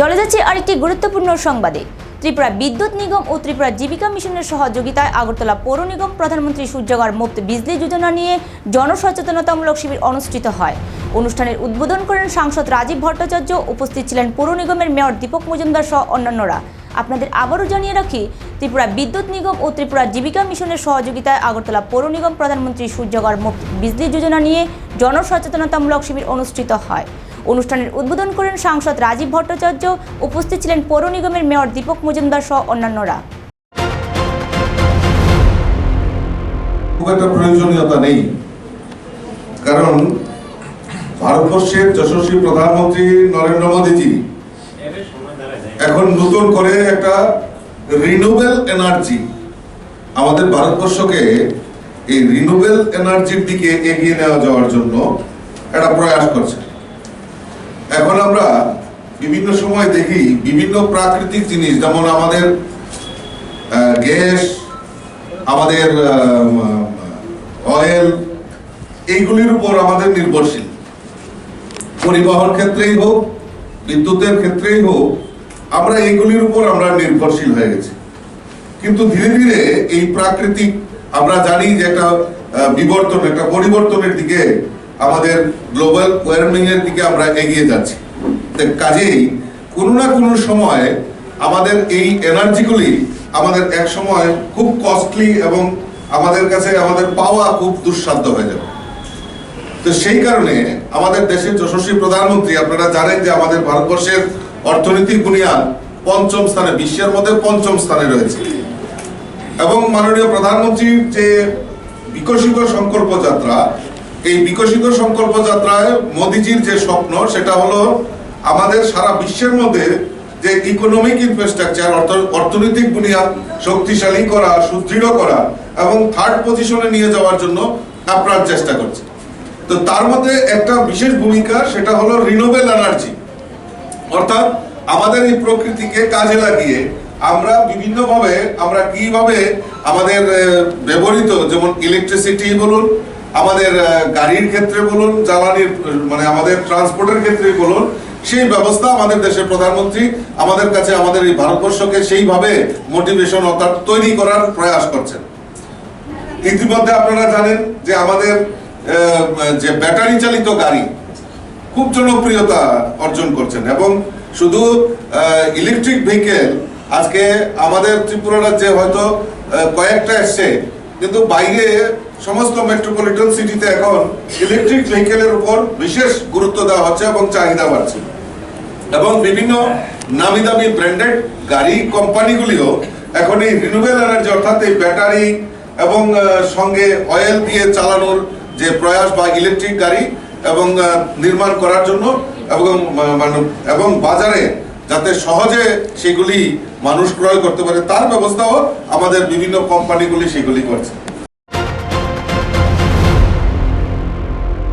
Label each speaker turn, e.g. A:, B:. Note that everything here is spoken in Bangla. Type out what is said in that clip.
A: চলে যাচ্ছে আরেকটি গুরুত্বপূর্ণ সংবাদে। ত্রিপুরা বিদ্যুৎ নিগম ও ত্রিপুরা জীবিকা মিশনের সহযোগিতায় আগরতলা পৌর নিগম প্রধানমন্ত্রী সূর্যগর মুক্ত বিজলি যোজনা নিয়ে জনসচেতনতামূলক শিবির অনুষ্ঠিত হয়। অনুষ্ঠানের উদ্বোধন করেন সাংসদ রাজীব ভট্টাচার্য, উপস্থিত ছিলেন পৌর নিগমের মেয়র দীপক মজুমদার সহ অন্যান্যরা। আপনাদের আবারও জানিয়ে রাখি, ত্রিপুরা বিদ্যুৎ নিগম ও ত্রিপুরা জীবিকা মিশনের সহযোগিতায় আগরতলা পৌর নিগম প্রধানমন্ত্রী সূর্যগর মুক্ত বিজলি যোজনা নিয়ে জনসচেতনতামূলক শিবির অনুষ্ঠিত হয়। অনুষ্ঠানের উদ্বোধন করেন সাংসদ রাজীব ভট্টাচার্য। উপস্থিত ছিলেন পৌর নিগমের মেয়র দীপক মজুমদার সহ অন্যান্যরা।
B: খুব একটা প্রয়োজনীয়তা নেই। কারণ ভারতবর্ষের যশস্বী প্রধানমন্ত্রী নরেন্দ্র মোদীজি এখন নতুন করে একটা রিনিউয়েবল এনার্জি আমাদের ভারতবর্ষকে এই রিনিউয়েবল এনার্জির দিকে এগিয়ে নেওয়া যাওয়ার জন্য একটা প্রয়াস করছে। এখন আমরা বিভিন্ন সময় দেখি বিভিন্ন প্রাকৃতিক জিনিস, যেমন আমাদের গ্যাস, আমাদের অয়েল, এইগুলির উপর আমাদের নির্ভরশীল। পরিবহন ক্ষেত্রেই হোক, বিদ্যুতের ক্ষেত্রেই হোক, আমরা এইগুলির উপর আমরা নির্ভরশীল হয়ে গেছি। কিন্তু ধীরে ধীরে এই প্রাকৃতিক, আমরা জানি যে একটা বিবর্তন, একটা পরিবর্তনের দিকে আমাদের গ্লোবাল ওয়ার্মিং এর দিকে আমরা এগিয়ে যাচ্ছি। কাজেই কোনো না কোনো সময় আমাদের এই এনার্জিগুলি আমাদের এক সময় খুব কস্টলি এবং আমাদের কাছে আমাদের পাওয়া খুব দুঃসাধ্য হয়ে যাবে। তো সেই কারণে আমাদের দেশের যশস্বী প্রধানমন্ত্রী, আপনারা জানেন যে আমাদের ভারতবর্ষের অর্থনৈতিক বুনিয়াদ পঞ্চম স্থানে, বিশ্বের মধ্যে পঞ্চম স্থানে রয়েছে। এবং মাননীয় প্রধানমন্ত্রীর যে বিকশিত সংকল্প যাত্রা এই বিকশিত সংকল্প যাত্রায় মোদিজির যে স্বপ্ন, সেটা হলো আমাদের সারা বিশ্বের মধ্যে যে ইকোনমিক ইনফ্রাস্ট্রাকচার অর্থনৈতিক বুনিয়াদ শক্তিশালী করা, সুদৃঢ় করা এবং থার্ড পজিশনে নিয়ে যাওয়ার জন্য আপ্রাণ চেষ্টা করছে। তো তার মধ্যে একটা বিশেষ ভূমিকা, সেটা হলো রিনোভেল এনার্জি অর্থাৎ আমাদের এই প্রকৃতিকে কাজে লাগিয়ে আমরা বিভিন্নভাবে, আমরা কীভাবে আমাদের ব্যবহৃত যেমন ইলেকট্রিসিটি বলুন আমাদের গাড়ির ক্ষেত্রে বলুন, জ্বালানির মানে আমাদের ট্রান্সপোর্টের ক্ষেত্রে বলুন, সেই ব্যবস্থা আমাদের দেশের প্রধানমন্ত্রী আমাদের কাছে, আমাদের এই ভারতবর্ষকে সেইভাবে মোটিভেশন অর্থাৎ তৈরি করার প্রয়াস করছেন। ইতিমধ্যে আপনারা জানেন যে আমাদের যে ব্যাটারি চালিত গাড়ি খুব জনপ্রিয়তা অর্জন করছেন এবং শুধু ইলেকট্রিক ভেহিকেল আজকে আমাদের ত্রিপুরা রাজ্যে হয়তো কয়েকটা এসছে, কিন্তু বাইরে সমস্ত মেট্রোপলিটন সিটিতে এখন ইলেকট্রিক ভেহিকেলের উপর বিশেষ গুরুত্ব দেওয়া হচ্ছে এবং চাহিদা বাড়ছে। এবং বিভিন্ন নামি দামি ব্র্যান্ডেড গাড়ি কোম্পানিগুলিও এখন এই রিনিউয়েবল এনার্জি অর্থাৎ এই ব্যাটারি এবং সঙ্গে অয়েল দিয়ে চালানোর যে প্রয়াস বা ইলেকট্রিক গাড়ি এবং নির্মাণ করার জন্য এবং মানে- এবং বাজারে যাতে সহজে সেগুলি মানুষ ক্রয় করতে পারে, তার ব্যবস্থাও আমাদের বিভিন্ন কোম্পানিগুলি সেগুলি করছে।